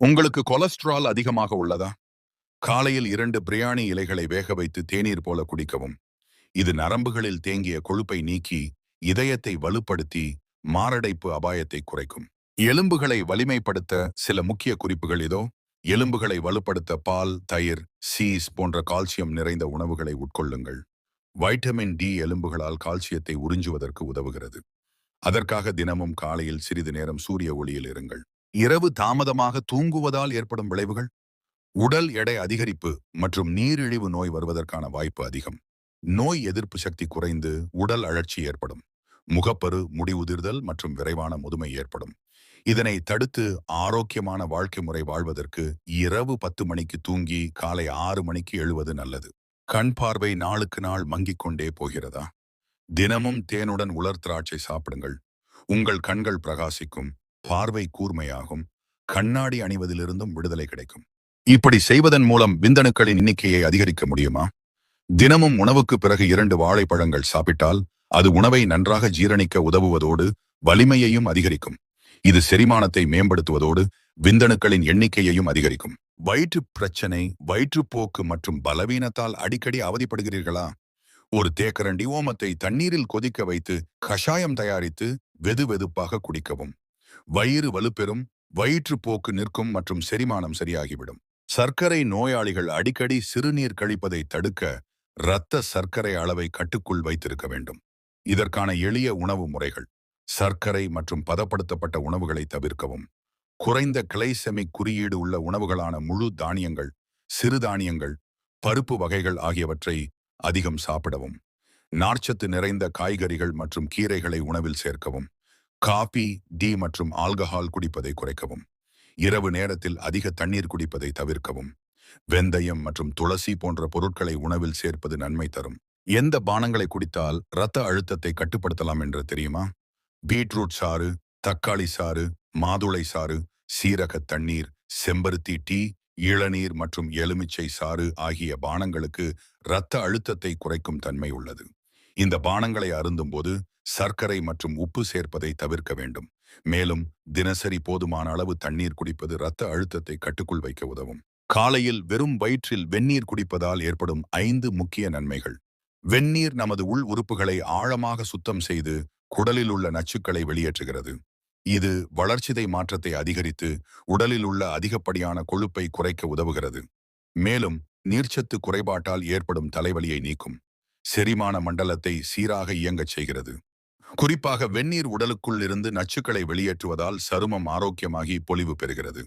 உங்களுக்கு கொலஸ்ட்ரால் அதிகமாக உள்ளதா? காலையில் இரண்டு பிரியாணி இலைகளை வேக வைத்து தேநீர் போல குடிக்கவும். இது நரம்புகளில் தேங்கிய கொழுப்பை நீக்கி இதயத்தை வலுப்படுத்தி மாரடைப்பு அபாயத்தை குறைக்கும். எலும்புகளை வலிமைப்படுத்த சில முக்கிய குறிப்புகள் இதோ. எலும்புகளை வலுப்படுத்த பால் தயிர் சீஸ் போன்ற கால்சியம் நிறைந்த உணவுகளை உட்கொள்ளுங்கள். வைட்டமின் டி எலும்புகளால் கால்சியத்தை உறிஞ்சுவதற்கு உதவுகிறது. அதற்காக தினமும் காலையில் சிறிது நேரம் சூரிய ஒளியில் இருங்கள். இரவு தாமதமாக தூங்குவதால் ஏற்படும் விளைவுகள் உடல் எடை அதிகரிப்பு மற்றும் நீரிழிவு நோய் வருவதற்கான வாய்ப்பு அதிகம். நோய் எதிர்ப்பு சக்தி குறைந்து உடல் அழற்சி ஏற்படும் முகப்பரு முடி உதிர்தல் மற்றும் விரைவான முதுமை ஏற்படும். இதனை தடுத்து ஆரோக்கியமான வாழ்க்கை முறை வாழ்வதற்கு இரவு பத்து மணிக்கு தூங்கி காலை ஆறு மணிக்கு எழுவது நல்லது. கண் பார்வை நாளுக்கு நாள் மங்கிக் கொண்டே போகிறதா? தினமும் தேனுடன் உலர் திராட்சை சாப்பிடுங்கள். உங்கள் கண்கள் பிரகாசிக்கும். பார்வை கூர்மையாகும் கண்ணாடி அணிவதிலிருந்தும் விடுதலை கிடைக்கும். இப்படி செய்வதன் மூலம் விந்தணுக்களின் எண்ணிக்கையை அதிகரிக்க முடியுமா? தினமும் உணவுக்கு பிறகு இரண்டு வாழைப்பழங்கள் சாப்பிட்டால் அது உணவை நன்றாக ஜீரணிக்க உதவுவதோடு வலிமையையும் அதிகரிக்கும். இது செரிமானத்தை மேம்படுத்துவதோடு விந்தணுக்களின் எண்ணிக்கையையும் அதிகரிக்கும். வயிற்று பிரச்சனை வயிற்றுப்போக்கு மற்றும் பலவீனத்தால் அடிக்கடி அவதிப்படுகிறீர்களா? ஒரு தேக்கரண்டி ஓமத்தை தண்ணீரில் கொதிக்க வைத்து கஷாயம் தயாரித்து வெது வெதுப்பாக குடிக்கவும். வயிறு வலுப்பெறும் வயிற்றுப்போக்கு நிற்கும் மற்றும் செரிமானம் சரியாகிவிடும். சர்க்கரை நோயாளிகள் அடிக்கடி சிறுநீர் கழிப்பதை தடுக்க இரத்த சர்க்கரை அளவை கட்டுக்குள் வைத்திருக்க வேண்டும். இதற்கான எளிய உணவு முறைகள். சர்க்கரை மற்றும் பதப்படுத்தப்பட்ட உணவுகளை தவிர்க்கவும். குறைந்த கிளைசெமிக் குறியீடு உள்ள உணவுகளான முழு தானியங்கள் சிறுதானியங்கள் பருப்பு வகைகள் ஆகியவற்றை அதிகம் சாப்பிடவும். நார்ச்சத்து நிறைந்த காய்கறிகள் மற்றும் கீரைகளை உணவில் சேர்க்கவும். காபி டீ மற்றும் ஆல்கஹால் குடிப்பதை குறைக்கவும். இரவு நேரத்தில் அதிக தண்ணீர் குடிப்பதை தவிர்க்கவும். வெந்தயம் மற்றும் துளசி போன்ற பொருட்களை உணவில் சேர்ப்பது நன்மை தரும். எந்த பானங்களை குடித்தால் இரத்த அழுத்தத்தை கட்டுப்படுத்தலாம் என்று தெரியுமா? பீட்ரூட் சாறு தக்காளி சாறு மாதுளை சாறு சீரக தண்ணீர் செம்பருத்தி டீ இளநீர் மற்றும் எலுமிச்சை சாறு ஆகிய பானங்களுக்கு இரத்த அழுத்தத்தை குறைக்கும் தன்மை உள்ளது. இந்த பானங்களை அருந்தும்போது சர்க்கரை மற்றும் உப்பு சேர்ப்பதை தவிர்க்க வேண்டும். மேலும் தினசரி போதுமான அளவு தண்ணீர் குடிப்பது இரத்த அழுத்தத்தை கட்டுக்குள் வைக்க உதவும். காலையில் வெறும் வயிற்றில் வெந்நீர் குடிப்பதால் ஏற்படும் ஐந்து முக்கிய நன்மைகள். வெந்நீர் நமது உள் உறுப்புகளை ஆழமாக சுத்தம் செய்து குடலில் உள்ள நச்சுக்களை வெளியேற்றுகிறது. இது வளர்ச்சிதை மாற்றத்தை அதிகரித்து உடலில் உள்ள அதிகப்படியான கொழுப்பை குறைக்க உதவுகிறது. மேலும் நீர்ச்சத்து குறைபாட்டால் ஏற்படும் தலைவலியை நீக்கும். செரிமான மண்டலத்தை சீராக இயங்கச் செய்கிறது. குறிப்பாக வெந்நீர் உடலுக்குள் இருந்து நச்சுக்களை வெளியேற்றுவதால் சருமம் ஆரோக்கியமாகி பொலிவு பெறுகிறது.